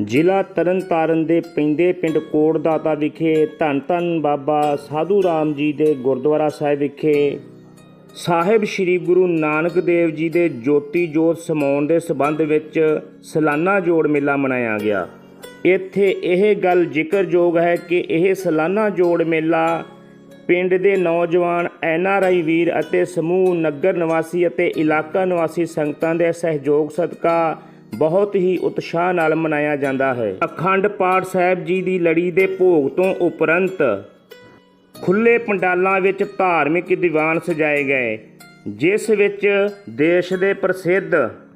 ਜ਼ਿਲ੍ਹਾ ਤਰਨਤਾਰਨ ਦੇ ਪੈਂਦੇ ਪਿੰਡ ਕੋਟਦਾਤਾ ਵਿਖੇ ਧੰਨ ਧੰਨ ਬਾਬਾ ਸਾਧੂ ਰਾਮ ਜੀ ਦੇ ਗੁਰਦੁਆਰਾ ਸਾਹਿਬ ਵਿਖੇ ਸਾਹਿਬ ਸ੍ਰੀ ਗੁਰੂ ਨਾਨਕ ਦੇਵ ਜੀ ਦੇ ਜੋਤੀ ਜੋਤ ਸਮਾਉਣ ਦੇ ਸਬੰਧ ਵਿੱਚ ਸਾਲਾਨਾ ਜੋੜ ਮੇਲਾ ਮਨਾਇਆ ਗਿਆ। ਇੱਥੇ ਇਹ ਗੱਲ ਜ਼ਿਕਰਯੋਗ ਹੈ ਕਿ ਇਹ ਸਾਲਾਨਾ ਜੋੜ ਮੇਲਾ ਪਿੰਡ ਦੇ ਨੌਜਵਾਨ ਐੱਨ ਆਰ ਆਈ ਵੀਰ ਅਤੇ ਸਮੂਹ ਨਗਰ ਨਿਵਾਸੀ ਅਤੇ ਇਲਾਕਾ ਨਿਵਾਸੀ ਸੰਗਤਾਂ ਦੇ ਸਹਿਯੋਗ ਸਦਕਾ ਬਹੁਤ ਹੀ ਉਤਸ਼ਾਹ ਨਾਲ ਮਨਾਇਆ ਜਾਂਦਾ ਹੈ। ਅਖੰਡ ਪਾਠ ਸਾਹਿਬ ਜੀ ਦੀ ਲੜੀ ਦੇ ਭੋਗ ਤੋਂ ਉਪਰੰਤ ਖੁੱਲੇ ਪੰਡਾਲਾਂ ਵਿੱਚ ਧਾਰਮਿਕ ਦੀਵਾਨ ਸਜਾਏ ਗਏ, ਜਿਸ ਵਿੱਚ ਦੇਸ਼ ਦੇ ਪ੍ਰਸਿੱਧ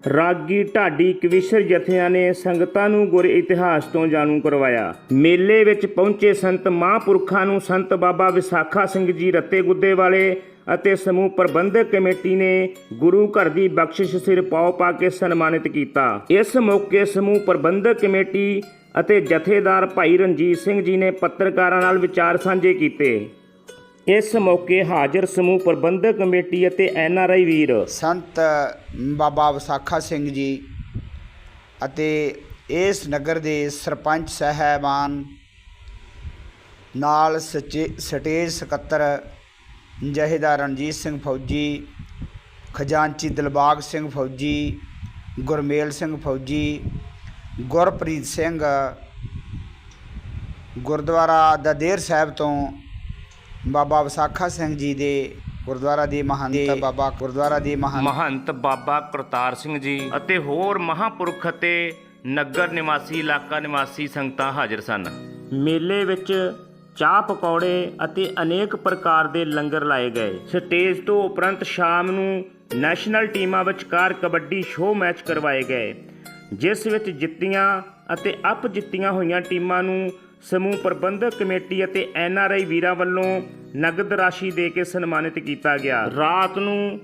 ਰਾਗੀ ਢਾਡੀ ਕਵਿਸ਼ਰ ਜਥਿਆਂ ਨੇ ਸੰਗਤਾਂ ਨੂੰ ਗੁਰ ਇਤਿਹਾਸ ਤੋਂ ਜਾਣੂ ਕਰਵਾਇਆ। ਮੇਲੇ ਵਿੱਚ ਪਹੁੰਚੇ ਸੰਤ ਮਹਾਂਪੁਰਖਾਂ ਨੂੰ ਸੰਤ ਬਾਬਾ ਵਿਸਾਖਾ ਸਿੰਘ ਜੀ ਰੱਤੇ ਗੁੱਦੇ ਵਾਲੇ ਅਤੇ ਸਮੂਹ ਪ੍ਰਬੰਧਕ ਕਮੇਟੀ ਨੇ ਗੁਰੂ ਘਰ ਦੀ ਬਖਸ਼ਿਸ਼ ਸਿਰ ਪਾਉ ਪਾ ਕੇ ਸਨਮਾਨਿਤ ਕੀਤਾ। ਇਸ ਮੌਕੇ ਸਮੂਹ ਪ੍ਰਬੰਧਕ ਕਮੇਟੀ ਅਤੇ ਜਥੇਦਾਰ ਭਾਈ ਰਣਜੀਤ ਸਿੰਘ ਜੀ ਨੇ ਪੱਤਰਕਾਰਾਂ ਨਾਲ ਵਿਚਾਰ ਸਾਂਝੇ ਕੀਤੇ। ਇਸ ਮੌਕੇ ਹਾਜ਼ਰ ਸਮੂਹ ਪ੍ਰਬੰਧਕ ਕਮੇਟੀ ਅਤੇ ਐੱਨ ਆਰ ਆਈ ਵੀਰ। ਸੰਤ ਬਾਬਾ ਵਿਸਾਖਾ ਸਿੰਘ ਜੀ ਅਤੇ ਇਸ ਨਗਰ ਦੇ ਸਰਪੰਚ ਸਹਿਬਾਨ ਨਾਲ ਸਚੇ- ਸਟੇਜ ਸਕੱਤਰ ਜਹੇਦਾਰ ਰਣਜੀਤ ਸਿੰਘ ਫੌਜੀ ਖਜ਼ਾਨਚੀ ਦਿਲਬਾਗ ਸਿੰਘ ਫੌਜੀ ਗੁਰਮੇਲ ਸਿੰਘ ਫੌਜੀ ਗੁਰਪ੍ਰੀਤ ਸਿੰਘ ਗੁਰਦੁਆਰਾ ਦਦੇਰ ਸਾਹਿਬ ਤੋਂ ਬਾਬਾ ਵਿਸਾਖਾ ਸਿੰਘ ਜੀ ਦੇ ਗੁਰਦੁਆਰਾ ਦੇ ਮਹੰਤ ਬਾਬਾ ਗੁਰਦੁਆਰਾ ਦੇ ਮਹੰਤ ਮਹੰਤ ਬਾਬਾ ਕਰਤਾਰ ਸਿੰਘ ਜੀ ਅਤੇ ਹੋਰ ਮਹਾਪੁਰਖ ਅਤੇ ਨਗਰ ਨਿਵਾਸੀ ਇਲਾਕਾ ਨਿਵਾਸੀ ਸੰਗਤਾਂ ਹਾਜ਼ਰ ਸਨ। ਮੇਲੇ ਵਿੱਚ ਚਾਹ ਪਕੌੜੇ ਅਤੇ ਅਨੇਕ ਪ੍ਰਕਾਰ ਦੇ ਲੰਗਰ ਲਾਏ ਗਏ। ਸਟੇਜ ਤੋਂ ਉਪਰੰਤ ਸ਼ਾਮ ਨੂੰ ਨੈਸ਼ਨਲ ਟੀਮਾਂ ਵਿਚਕਾਰ ਕਬੱਡੀ ਸ਼ੋਅ ਮੈਚ ਕਰਵਾਏ ਗਏ, ਜਿਸ ਵਿੱਚ ਜਿੱਤੀਆਂ ਅਤੇ ਅਪ ਜਿੱਤੀਆਂ ਹੋਈਆਂ ਟੀਮਾਂ ਨੂੰ ਸਮੂਹ ਪ੍ਰਬੰਧਕ ਕਮੇਟੀ ਅਤੇ ਐੱਨ ਆਰ ਆਈ ਵੀਰਾਂ ਵੱਲੋਂ ਨਗਦ ਰਾਸ਼ੀ ਦੇ ਕੇ ਸਨਮਾਨਿਤ ਕੀਤਾ ਗਿਆ। ਰਾਤ ਨੂੰ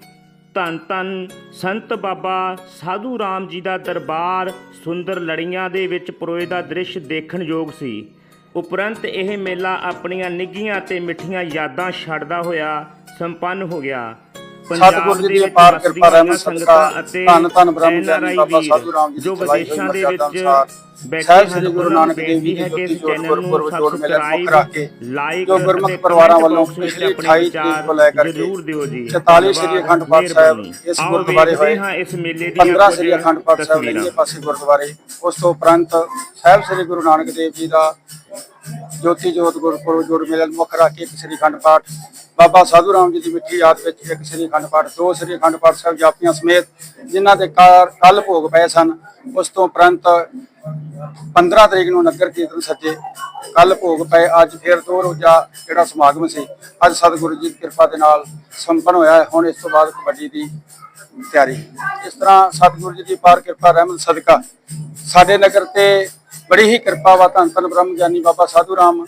ਧੰਨ ਧੰਨ ਸੰਤ ਬਾਬਾ ਸਾਧੂ ਰਾਮ ਜੀ ਦਾ ਦਰਬਾਰ ਸੁੰਦਰ ਲੜੀਆਂ ਦੇ ਵਿੱਚ ਪਰੋਏ ਦਾ ਦ੍ਰਿਸ਼ ਦੇਖਣ ਯੋਗ ਸੀ। ਉਪਰੰਤ ਇਹ ਮੇਲਾ ਆਪਣੀਆਂ ਨਿੱਘੀਆਂ ਤੇ ਮਿੱਠੀਆਂ ਯਾਦਾਂ ਛੱਡਦਾ ਹੋਇਆ ਸੰਪੰਨ ਹੋ ਗਿਆ। ਸਤਿਗੁਰੂ ਜੀ ਦੀ ਅਪਾਰ ਕਿਰਪਾ ਰਹਿਮਤ ਸੰਗਤਾਂ ਸਦਕਾ ਅਤੇ ਧੰਨ ਧੰਨ ਬ੍ਰਹਮ ਗਿਆਨੀ ਬਾਬਾ ਸਾਧੂ ਰਾਮ ਜੀ ਦੀ ਜੋ ਵਿਦੇਸ਼ਾਂ ਦੇ ਵਿੱਚ ਬੈਠੇ ਸ੍ਰੀ ਗੁਰੂ ਨਾਨਕ ਦੇਵ ਜੀ ਦੀ ਜੋਤੀ ਚੈਨਲ ਨੂੰ ਕੇ ਲਾਈਕ ਜੋ ਗੁਰਮੁਖ ਪਰਿਵਾਰਾਂ ਵੱਲੋਂ ਪਿਛਲੀ 28 ਤਰੀਕ ਤੋਂ ਲੈ ਕਰਕੇ ਜ਼ਰੂਰ ਦਿਓ ਜੀ। 44 ਸ੍ਰੀ ਅਖੰਡ ਪਾਠ ਸਾਹਿਬ ਇਸ ਗੁਰਦੁਆਰੇ ਹੋਏ। ਹਾਂ ਇਸ ਮੇਲੇ ਦੀਆਂ 15 ਕੁਝ ਸ੍ਰੀ ਅਖੰਡ ਪਾਠ ਸਾਹਿਬ। ਲਈਏ ਪਾਸੇ ਗੁਰਦੁਆਰੇ ਉਸ ਤੋਂ ਉਪਰੰਤ ਸਾਹਿਬ ਸ੍ਰੀ ਗੁਰੂ ਨਾਨਕ ਦੇਵ ਜੀ ਦਾ ਜੋਤੀ ਜੋਤ ਗੁਰਪੁਰਬ ਜੋੜ ਮੇਲੇ ਮੁੱਖ ਰੱਖ ਕੇ ਸ੍ਰੀ ਅਖੰਡ ਪਾਠ ਬਾਬਾ ਸਾਧੂ ਰਾਮ ਜੀ ਦੀ ਮਿੱਠੀ ਯਾਦ ਵਿੱਚ ਇੱਕ ਸ੍ਰੀ ਅਖੰਡ ਪਾਠ, ਦੋ ਸ੍ਰੀ ਅਖੰਡ ਪਾਠ ਸਾਹਿਬ ਜਾਪੀਆਂ ਸਮੇਤ ਜਿਨ੍ਹਾਂ ਦੇ ਕੱਲ ਭੋਗ ਪਏ ਸਨ, ਉਸ ਤੋਂ ਉਪਰੰਤ 15 ਤਰੀਕ ਨੂੰ ਨਗਰ ਕੀਰਤਨ ਸੱਜੇ ਕੱਲ ਭੋਗ ਪਏ, ਅੱਜ ਫਿਰ ਦੋ ਰੋਜ਼ਾ ਜਿਹੜਾ ਸਮਾਗਮ ਸੀ, ਅੱਜ ਸਤਿਗੁਰੂ ਜੀ ਦੀ ਕਿਰਪਾ ਦੇ ਨਾਲ ਸੰਪੰਨ ਹੋਇਆ ਹੁਣ ਇਸ ਤੋਂ ਬਾਅਦ ਕਬੱਡੀ ਦੀ ਤਿਆਰੀ। ਇਸ ਤਰ੍ਹਾਂ ਸਤਿਗੁਰੂ ਜੀ ਦੀ ਪਾਰ ਕਿਰਪਾ, ਰਹਿਮਤ, ਸਦਕਾ, ਸਾਡੇ ਨਗਰ ਤੇ ਬੜੀ ਹੀ ਕਿਰਪਾ ਵਾ ਧੰਨ ਧੰਨ ਬ੍ਰਹਮ ਗਿਆਨੀ ਬਾਬਾ ਸਾਧੂ ਰਾਮ,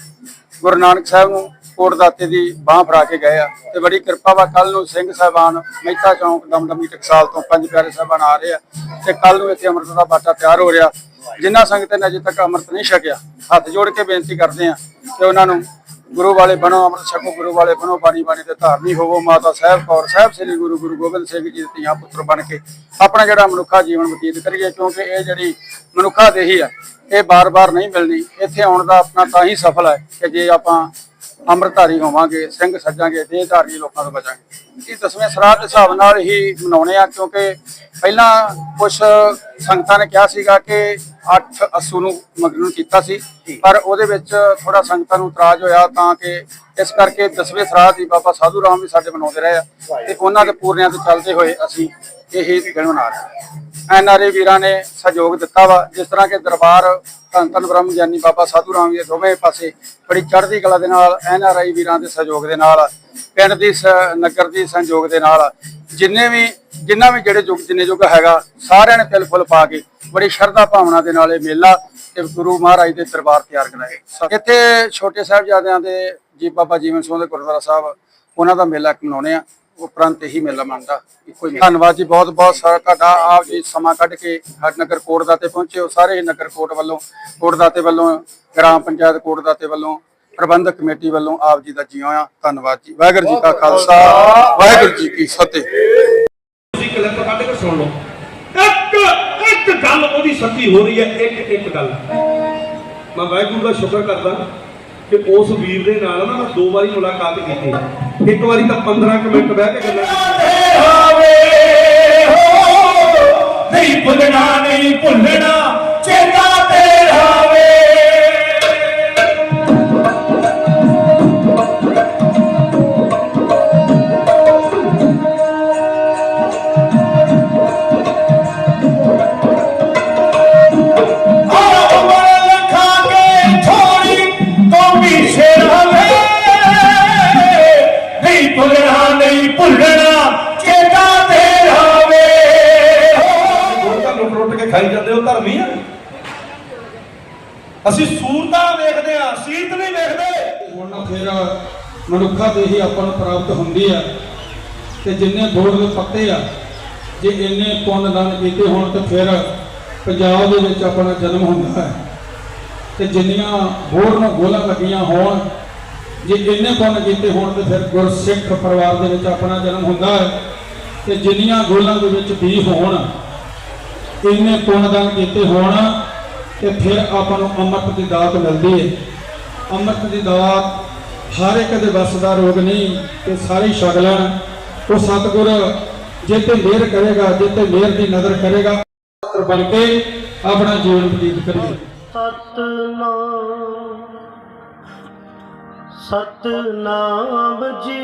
ਗੁਰੂ ਨਾਨਕ ਸਾਹਿਬ ਨੂੰ ਕੋਟ ਦਾਤੇ ਦੀ ਬਾਹ ਫੜਾ ਕੇ ਗਏ ਆ। ਤੇ ਬੜੀ ਕਿਰਪਾ ਵਾ ਕੱਲ ਨੂੰ ਸਿੰਘ ਸਾਹਿਬਾਨ ਮਹਿਤਾ ਚੌਂਕ, ਦਮਦਮੀ ਟਕਸਾਲ ਤੋਂ ਪੰਜ ਪਿਆਰੇ ਸਾਹਿਬਾਨ ਆ ਰਹੇ ਆ। ਤੇ ਕੱਲ ਨੂੰ ਇੱਥੇ ਅੰਮ੍ਰਿਤ ਦਾ ਬਾਟਾ ਤਿਆਰ ਹੋ ਰਿਹਾ। ਜਿਨ੍ਹਾਂ ਸੰਗਤਾਂ ਨੇ ਅਜੇ ਤੱਕ ਅੰਮ੍ਰਿਤ ਨਹੀਂ ਛਕਿਆ, ਹੱਥ ਜੋੜ ਕੇ ਬੇਨਤੀ ਕਰਦੇ ਆ ਕਿ ਉਹਨਾਂ ਨੂੰ ਗੁਰੂ ਵਾਲੇ ਬਣੋ, ਅੰਮ੍ਰਿਤ ਛਕੋ, ਗੁਰੂ ਵਾਲੇ ਬਣੋ, ਬਾਣੀ ਬਾਣੀ ਤੇ ਧਾਰਨੀ ਹੋਵੋ। ਮਾਤਾ ਸਾਹਿਬ ਕੌਰ ਸਾਹਿਬ, ਸ੍ਰੀ ਗੁਰੂ ਗੁਰੂ ਗੋਬਿੰਦ ਸਿੰਘ ਜੀ ਦੇ ਧੀਆਂ ਪੁੱਤਰ ਬਣ ਕੇ ਆਪਣਾ ਜਿਹੜਾ ਮਨੁੱਖਾ ਜੀਵਨ ਬਤੀਤ ਕਰੀਏ, ਕਿਉਂਕਿ ਇਹ ਜਿਹੜੀ ਮਨੁੱਖਾ ਦੇਹੀ ਆ, ਇਹ ਬਾਰ-ਬਾਰ ਨਹੀਂ ਮਿਲਣੀ। ਇੱਥੇ ਆਉਣ ਦਾ ਆਪਣਾ ਤਾਂ ਹੀ ਸਫਲ ਹੈ ਕਿ ਜੇ ਆਪਾਂ ਅੰਮ੍ਰਿਤਧਾਰੀ ਹੋਵਾਂਗੇ, ਸਿੰਘ ਸੱਜਾਂਗੇ, ਦੇਹਧਾਰੀ ਲੋਕਾਂ ਤੋਂ ਬਚਾਂਗੇ। ਇਹ ਦਸਵੇਂ ਸਰਾਧ ਦੇ ਹਿਸਾਬ ਨਾਲ ਹੀ ਮਨਾਉਣੇ ਆ, ਕਿਉਂਕਿ ਪਹਿਲਾਂ ਕੁਝ ਸੰਗਤਾਂ ਨੇ ਕਿਹਾ ਸੀਗਾ ਕਿ 8 ਅਸੂ ਨੂੰ ਮਗਰੂਨ ਕੀਤਾ ਸੀ, ਪਰ ਉਹਦੇ ਵਿੱਚ ਥੋੜਾ ਸੰਗਤਾਂ ਨੂੰ ਇਤਰਾਜ਼ ਹੋਇਆ ਤਾਂ ਕਿ ਇਸ ਕਰਕੇ ਦਸਵੇਂ ਸਰਾਧ ਦੀ ਬਾਬਾ ਸਾਧੂ ਰਾਮ ਵੀ ਸਾਡੇ ਮਨਾਉਂਦੇ ਰਹੇ ਆ ਤੇ ਉਹਨਾਂ ਦੇ ਪੂਰਨਿਆਂ ਤੇ ਚੱਲਦੇ ਹੋਏ ਅਸੀਂ ਇਹ ਦਿਨ ਮਨਾ ਰਹੇ ਹਾਂ। ਐਨਆਰਏ ਵੀਰਾਂ ਨੇ ਸਹਿਯੋਗ ਦਿੱਤਾ ਵਾ। ਜਿਸ ਤਰ੍ਹਾਂ ਕਿ ਦਰਬਾਰ ਧੰਨ ਧੰਨ ਬ੍ਰਹਮ ਗਿਆਨੀ ਬਾਬਾ ਸਾਧੂ ਰਾਮ ਜੀ ਦੇ ਦੋਵੇਂ ਪਾਸੇ ਬੜੀ ਚੜ੍ਹਦੀ ਕਲਾ ਦੇ ਨਾਲ ਐਨਆਰਆਈ ਵੀਰਾਂ ਦੇ ਸਹਿਯੋਗ ਦੇ ਨਾਲ ਪਿੰਡ ਦੀ ਨਗਰ ਦੀ ਸਹਿਯੋਗ ਦੇ ਨਾਲ ਜਿੰਨੇ ਵੀ ਜਿੰਨਾ ਵੀ ਜਿਹੜੇ ਯੁੱਗ ਜਿੰਨੇ ਯੁੱਗ ਹੈਗਾ ਸਾਰਿਆਂ ਨੇ ਤਿਲ ਫੁੱਲ ਪਾ ਕੇ ਬੜੀ ਸ਼ਰਧਾ ਭਾਵਨਾ ਦੇ ਨਾਲ ਇਹ ਮੇਲਾ ਤੇ ਗੁਰੂ ਮਹਾਰਾਜ ਦੇ ਦਰਬਾਰ ਤਿਆਰ ਕਰਾਏ ਇੱਥੇ ਛੋਟੇ ਸਾਹਿਬਜ਼ਾਦਿਆਂ ਦੇ ਜੀ ਬਾਬਾ ਜੀਵਨ ਸਿੰਘ ਦੇ ਗੁਰਦੁਆਰਾ ਸਾਹਿਬ ਉਹਨਾਂ ਦਾ ਮੇਲਾ ਮਨਾਉਣੇ ਆ ਉਪਰੰਤ ਇਹੀ ਮੇਲਾ ਮੰਨਦਾ। ਇੱਕੋ ਹੀ ਧੰਨਵਾਦ ਜੀ ਬਹੁਤ ਬਹੁਤ ਸਾਰਾ ਤੁਹਾਡਾ। ਆਪ ਜੀ ਸਮਾਂ ਕੱਢ ਕੇ ਹਰ ਨਗਰ ਕੋਟ ਦਾਤੇ ਪਹੁੰਚੇ ਹੋ। ਸਾਰੇ ਨਗਰ ਕੋਟ ਵੱਲੋਂ ਕੋਟ ਦਾਤੇ ਵੱਲੋਂ ਗ੍ਰਾਮ ਪੰਚਾਇਤ ਕੋਟ ਦਾਤੇ ਵੱਲੋਂ ਪ੍ਰਬੰਧਕ ਕਮੇਟੀ ਵੱਲੋਂ ਆਪ ਜੀ ਦਾ ਜੀ ਆਇਆਂ ਧੰਨਵਾਦ ਜੀ। ਵਾਹਿਗੁਰੂ ਜੀ ਕਾ ਖਾਲਸਾ। ਵਾਹਿਗੁਰੂ ਜੀ ਕੀ ਫਤਿਹ। ਤੁਸੀਂ ਕਲਿੱਪ ਕੱਢ ਕੇ ਸੁਣ ਲਓ। ਇੱਕ ਇੱਕ ਗੱਲ ਉਹਦੀ ਸੱਚੀ ਹੋ ਰਹੀ ਹੈ। ਇੱਕ ਇੱਕ ਗੱਲ। ਮੈਂ ਵਾਹਿਗੁਰੂ ਦਾ ਸ਼ੁਕਰ ਕਰਦਾ ਕਿ ਉਸ ਵੀਰ ਦੇ ਨਾਲ ਨਾ ਮੈਂ ਦੋ ਵਾਰੀ ਮੁਲਾਕਾਤ ਕੀਤੀ। ਇੱਕ ਵਾਰੀ ਤਾਂ 15 ਕੁ ਮਿੰਟ ਬਹਿ ਕੇ ਗੱਲਾਂ ਕੀਤੀਆਂ ਨਹੀਂ ਭੁੱਲਣਾ ਨਹੀਂ ਭੁੱਲਣਾ, ਚੇਤਾ ਪ੍ਰਾਪਤ ਆ ਤੇ ਜਿੰਨੇ ਬੋੜ ਦੇ ਪੱਤੇ ਆ, ਜੇ ਇੰਨੇ ਪੁੰਨ ਦਾਨ ਕੀਤੇ ਹੋਣ ਤੇ ਫਿਰ ਪੰਜਾਬ ਦੇ ਵਿੱਚ ਆਪਣਾ ਜਨਮ ਹੁੰਦਾ ਹੈ। ਤੇ ਜਿੰਨੀਆਂ ਬੋੜ ਨੂੰ ਗੋਲਾਂ ਲੱਗੀਆਂ ਹੋਣ, ਜੇ ਇੰਨੇ ਪੁੰਨ ਕੀਤੇ ਹੋਣ ਤੇ ਫਿਰ ਗੁਰਸਿੱਖ ਪਰਿਵਾਰ ਦੇ ਵਿੱਚ ਆਪਣਾ ਜਨਮ ਹੁੰਦਾ ਹੈ। ਤੇ ਜਿੰਨੀਆਂ ਗੋਲਾਂ ਦੇ ਵਿੱਚ ਵੀ ਹੋਣ, ਇੰਨੇ ਪੁੰਨ ਦਾਨ ਕੀਤੇ ਹੋਣ, ਤੇ ਫਿਰ ਆਪਾਂ ਨੂੰ ਅੰਮ੍ਰਿਤ ਦੀ ਦਾਤ ਮਿਲਦੀ ਹੈ। ਅੰਮ੍ਰਿਤ ਦੀ ਦਾਤ ਹਰ ਇੱਕ ਦੇ ਵਸ ਦਾ ਰੋਗ ਨਹੀਂ, ਤੇ ਸਾਰੇ ਛਕ ਲੈਣ ਉਹ ਸਤਿਗੁਰ ਜੇ ਤੇ ਮਿਹਰ ਕਰੇਗਾ ਜੇ ਤੇ ਮਿਹਰ ਦੀ ਨਜ਼ਰ ਕਰੇਗਾ ਪੁੱਤਰ ਬਣ ਕੇ ਆਪਣਾ ਜੀਵਨ ਬਤੀਤ ਕਰੀਏ। ਸਤਨਾਮ ਸਤਨਾਮ ਜੀ।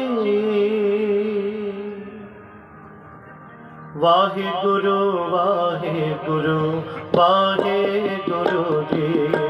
ਵਾਹਿਗੁਰੂ ਵਾਹਿਗੁਰੂ ਵਾਹਿਗੁਰੂ ਜੀ।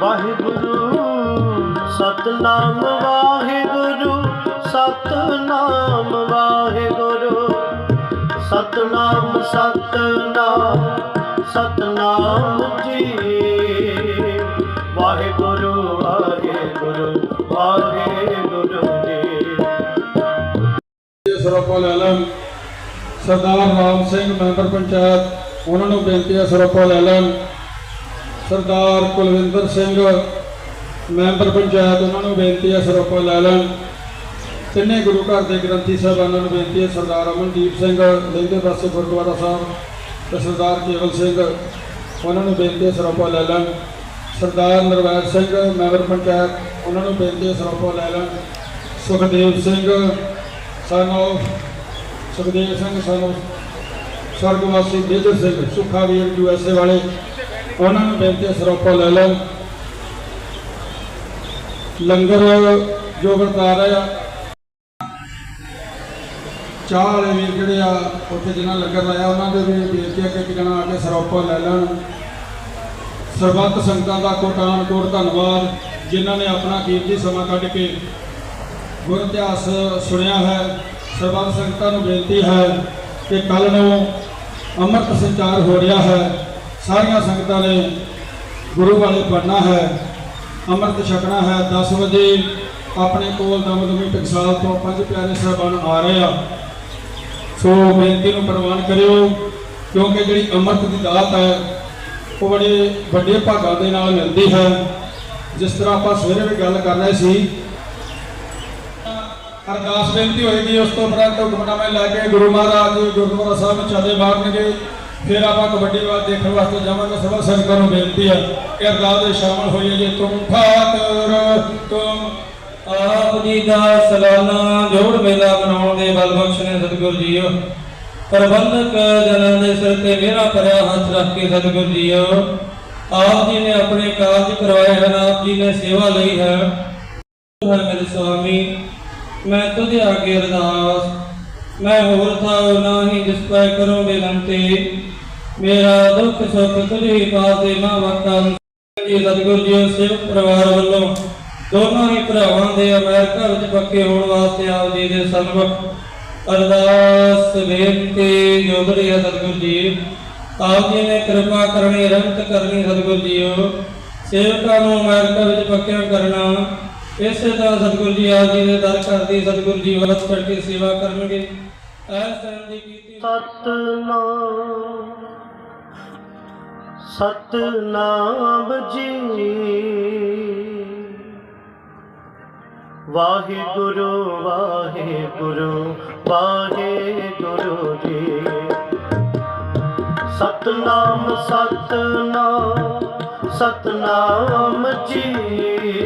ਵਾਹਿਗੁਰੂ, ਸਤਨਾਮ ਵਾਹਿਗੁਰੂ ਸਤਨਾਮ ਵਾਹਿਗੁਰੂ। ਸਤਨਾਮ ਵਾਹਿਗੁਰੂ ਵਾਹਿਗੁਰੂ ਵਾਹਿਗੁਰੂ ਜੀ। ਸਰਬੋਲ ਆਲਮ ਸਰਦਾਰ ਰਾਮ ਸਿੰਘ, ਮੈਂਬਰ ਪੰਚਾਇਤ, ਉਹਨਾਂ ਨੂੰ ਬੇਨਤੀ ਹੈ ਸਰਬੋਲ ਆਲਮ ਸਰਦਾਰ ਕੁਲਵਿੰਦਰ ਸਿੰਘ, ਮੈਂਬਰ ਪੰਚਾਇਤ, ਉਹਨਾਂ ਨੂੰ ਬੇਨਤੀ ਹੈ ਸਰੋਪਾ ਲੈ ਲੈਣ। ਤਿੰਨੇ ਗੁਰੂ ਘਰ ਦੇ ਗ੍ਰੰਥੀ ਸਾਹਿਬਾਨਾਂ ਨੂੰ ਬੇਨਤੀ ਹੈ ਸਰਦਾਰ ਅਮਨਦੀਪ ਸਿੰਘ ਲਹਿੰਦੇ ਪਾਸੇ ਗੁਰਦੁਆਰਾ ਸਾਹਿਬ ਤੇ ਸਰਦਾਰ ਕੇਵਲ ਸਿੰਘ, ਉਹਨਾਂ ਨੂੰ ਬੇਨਤੀ ਹੈ ਸਰੋਪਾ ਲੈ ਲੈਣ। ਸਰਦਾਰ ਨਰਵੈਰ ਸਿੰਘ, ਮੈਂਬਰ ਪੰਚਾਇਤ, ਉਹਨਾਂ ਨੂੰ ਬੇਨਤੀ ਹੈ ਸਰੋਪਾ ਲੈ ਲੈਣ। ਸੁਖਦੇਵ ਸਿੰਘ ਸਾਨੂੰ ਸੁਖਦੇਵ ਸਿੰਘ ਸਾਨੂੰ ਸਰਗਵਾਸੀ Major Singh, Sukhvir U S A ਵਾਲੇ ਉਹਨਾਂ ਨੂੰ ਬੇਨਤੀ ਹੈ, ਸਰੋਪਾ ਲੈ ਲੈਣ ਲੰਗਰ ਜੋ ਵਰਤਾ ਰਹੇ। ਚਾਹ ਵਾਲੇ ਵੀਰ ਜਿਹੜੇ ਆ, ਉੱਥੇ ਜਿਨ੍ਹਾਂ ਲੰਗਰ ਲਾਇਆ, ਉਹਨਾਂ ਦੇ ਵੀ ਬੇਨਤੀ ਹੈ ਕਿ ਇੱਕ ਜਣਾ ਆ ਕੇ ਸਰੋਪਾ ਲੈ ਲੈਣ। ਸਰਬੱਤ ਸੰਗਤਾਂ ਦਾ ਕੋਟਾਨ ਕੋਟ ਧੰਨਵਾਦ, ਜਿਨ੍ਹਾਂ ਨੇ ਆਪਣਾ ਕੀਮਤੀ ਸਮਾਂ ਕੱਢ ਕੇ ਗੁਰ ਇਤਿਹਾਸ ਸੁਣਿਆ ਹੈ। ਸਰਬੱਤ ਸੰਗਤਾਂ ਨੂੰ ਬੇਨਤੀ ਹੈ ਕਿ ਕੱਲ ਨੂੰ ਅੰਮ੍ਰਿਤ ਸੰਚਾਰ ਹੋ ਰਿਹਾ ਹੈ। ਸਾਰੀਆਂ ਸੰਗਤਾਂ ਨੇ ਗੁਰੂ ਵਾਲੇ ਬਣਨਾ ਹੈ, ਅੰਮ੍ਰਿਤ ਛਕਣਾ ਹੈ। 10 ਵਜੇ ਆਪਣੇ ਕੋਲ ਦਮਦਮੀ ਟਕਸਾਲ ਤੋਂ ਪੰਜ ਪਿਆਰੇ ਸਾਹਿਬਾਨ ਆ ਰਹੇ ਆ। ਸੋ ਬੇਨਤੀ ਨੂੰ ਪ੍ਰਵਾਨ ਕਰਿਓ, ਕਿਉਂਕਿ ਜਿਹੜੀ ਅੰਮ੍ਰਿਤ ਦੀ ਦਾਤ ਹੈ, ਉਹ ਬੜੇ ਵੱਡੇ ਭਾਗਾਂ ਦੇ ਨਾਲ ਮਿਲਦੀ ਹੈ। ਜਿਸ ਤਰ੍ਹਾਂ ਆਪਾਂ ਸਵੇਰੇ ਵੀ ਗੱਲ ਕਰ ਰਹੇ ਸੀ, ਅਰਦਾਸ ਬੇਨਤੀ ਹੋਏਗੀ, ਉਸ ਤੋਂ ਉਪਰੰਤ ਹੁਕਮਨਾਮੇ ਲੈ ਕੇ ਗੁਰੂ ਮਹਾਰਾਜ, ਗੁਰਦੁਆਰਾ ਸਾਹਿਬ ਚਲੇ ਚਾਲੇ ਫਿਰ ਆਪਾਂ ਕਬੱਡੀ ਵਾਰ ਦੇਖਣ ਵਾਸਤੇ ਜਾਵਾਂਗੇ, ਸਭ ਸੰਗਤਾਂ ਨੂੰ ਬੇਨਤੀ ਹੈ ਕਿ ਅਰਦਾਸ ਦੇ ਸ਼ਾਮਲ ਹੋਈਏ ਜੇ। ਤੁਮ ਠਾਕੁਰ, ਤੁਮ ਆਪ ਜੀ ਦਾ ਸਾਲਾਨਾ ਜੋੜ ਮੇਲਾ ਮਨਾਉਣ ਦੇ ਬਲ ਬਖਸ਼ਣੇ ਸਤਿਗੁਰ ਜੀਓ। ਪ੍ਰਬੰਧਕ ਜਨਾਂ ਦੇ ਸਿਰ ਤੇ ਮੇਰਾ ਭਰਿਆ ਹੱਥ ਰੱਖ ਕੇ ਸਤਿਗੁਰ ਜੀਓ। ਆਪ ਜੀ ਨੇ ਆਪਣੇ ਕਾਰਜ ਕਰਵਾਏ ਹਨ, ਆਪ ਜੀ ਨੇ ਸੇਵਾ ਲਈ ਹੈ। ਹੈ ਮੇਰੇ ਸੁਆਮੀ, ਮੈਂ ਤੁਝੇ ਆਗੇ ਅਰਦਾਸ ਮੈਂ ਹੋਰ ਥਾਉ ਨਾਹੀ ਜਿਸ ਪੈ ਕਰੋ ਬੇਨੰਤੀ ਮੇਰਾ ਦੁੱਖ ਸੁੱਖ ਤੁਝੇ ਹੀ ਮਾ ਵਕਤਾਂ ਜੀ ਸਤਿਗੁਰ ਜੀ, ਸੇਵਕ ਪਰਿਵਾਰ ਵੱਲੋਂ ਦੋਨਾਂ ਹੀ ਭਰਾਵਾਂ ਦੇ ਅਮਰੀਕਾ ਵਿੱਚ ਪੱਕੇ ਹੋਣ ਵਾਸਤੇ ਆਪ ਜੀ ਦੇ ਸਨਮੁਖ ਅਰਦਾਸ ਬੇਨਤੀ ਜੋਗੜੀ ਸਤਿਗੁਰ ਜੀ। ਆਪ ਜੀ ਨੇ ਕਿਰਪਾ ਕਰਨੀ, ਰਹਿਮਤ ਕਰਨੀ ਸਤਿਗੁਰ ਜੀਓ। ਸੇਵਕਾਂ ਨੂੰ ਅਮਰੀਕਾ ਵਿੱਚ ਪੱਕਿਆਂ ਕਰਨਾ। ਇਸੇ ਤਰ੍ਹਾਂ ਸਤਿਗੁਰੂ ਜੀ ਆਪ ਜੀ ਦੇ ਦਰ ਕਰਦੀ ਸਤਿਗੁਰੂ ਜੀ ਵਰਤ ਚੜ ਕੇ ਸੇਵਾ ਕਰਨਗੇ। ਐਸ ਤਰ੍ਹਾਂ ਦੀ ਕੀਤੀ ਸਤਨਾਮ ਸਤਨਾਮ ਜੀ। ਵਾਹਿਗੁਰੂ ਵਾਹਿਗੁਰੂ ਵਾਹਿਗੁਰੂ ਜੀ। ਸਤਨਾਮ ਸਤਨਾਮ ਸਤਨਾਮ ਜੀ।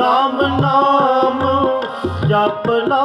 ਰਾਮ ਨਾਮ ਜਪ ਲਾ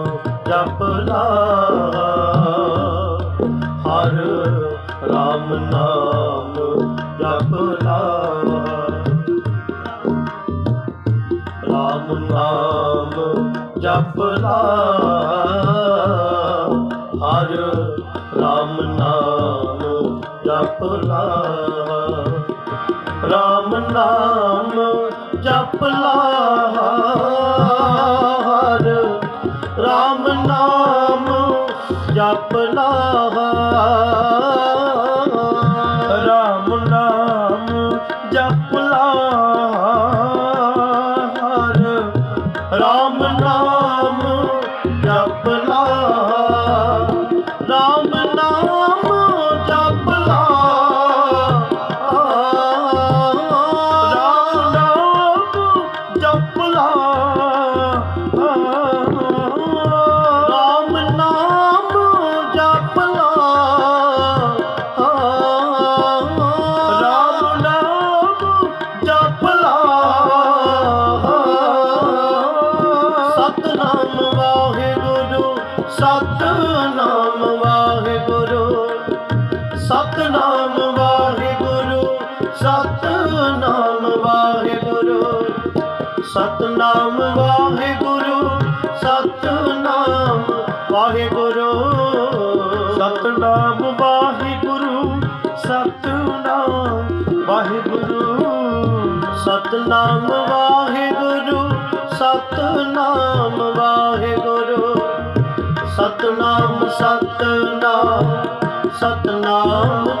ਜਪ ਲਾ ਹਰ ਰਾਮ ਨਾਮ ਜਪ ਲਾ ਰਾਮ ਨਾਮ ਜਪ ਲਾ ਹਰ ਰਾਮ ਨਾਮ ਜਪ ਲਾ ਰਾਮ ਨਾਮ ਜਪ ਲਾ ਸਤਨਾਮ ਵਾਹਿਗੁਰੂ ਸਤਨਾਮ ਵਾਹਿਗੁਰੂ। ਸਤਨਾਮ ਵਾਹਿਗੁਰੂ ਸਤਨਾਮ ਵਾਹਿਗੁਰੂ। ਸਤਨਾਮ ਵਾਹਿਗੁਰੂ ਸਤਨਾਮ ਵਾਹਿਗੁਰੂ। ਸਤਨਾਮ ਵਾਹਿਗੁਰੂ ਸਤਨਾਮ ਵਾਹਿਗੁਰੂ। ਸਤਨਾਮ ਸਤਨਾਮ ਸਤਨਾਮ ਜੀ ਵਾਹਿਗੁਰੂ ਵਾਹਿਗੁਰੂ ਵਾਹਿਗੁਰੂ ਸਤਨਾਮ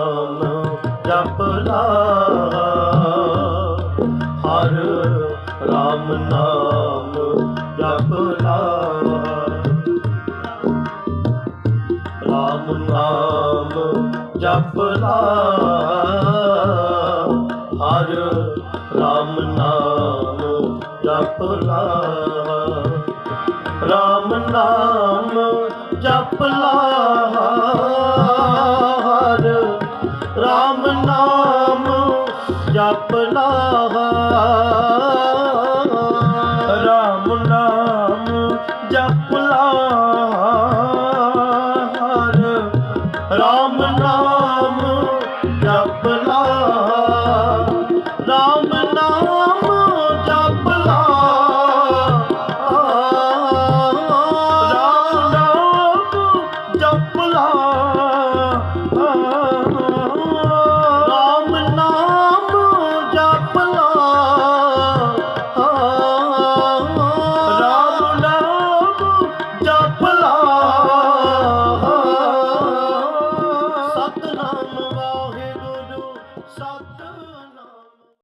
ਹਰ ਰਾਮ ਨਾਮ ਜਪ ਲਾ ਰਾਮ ਨਾਮ ਜਪ ਲਾ ਹਰ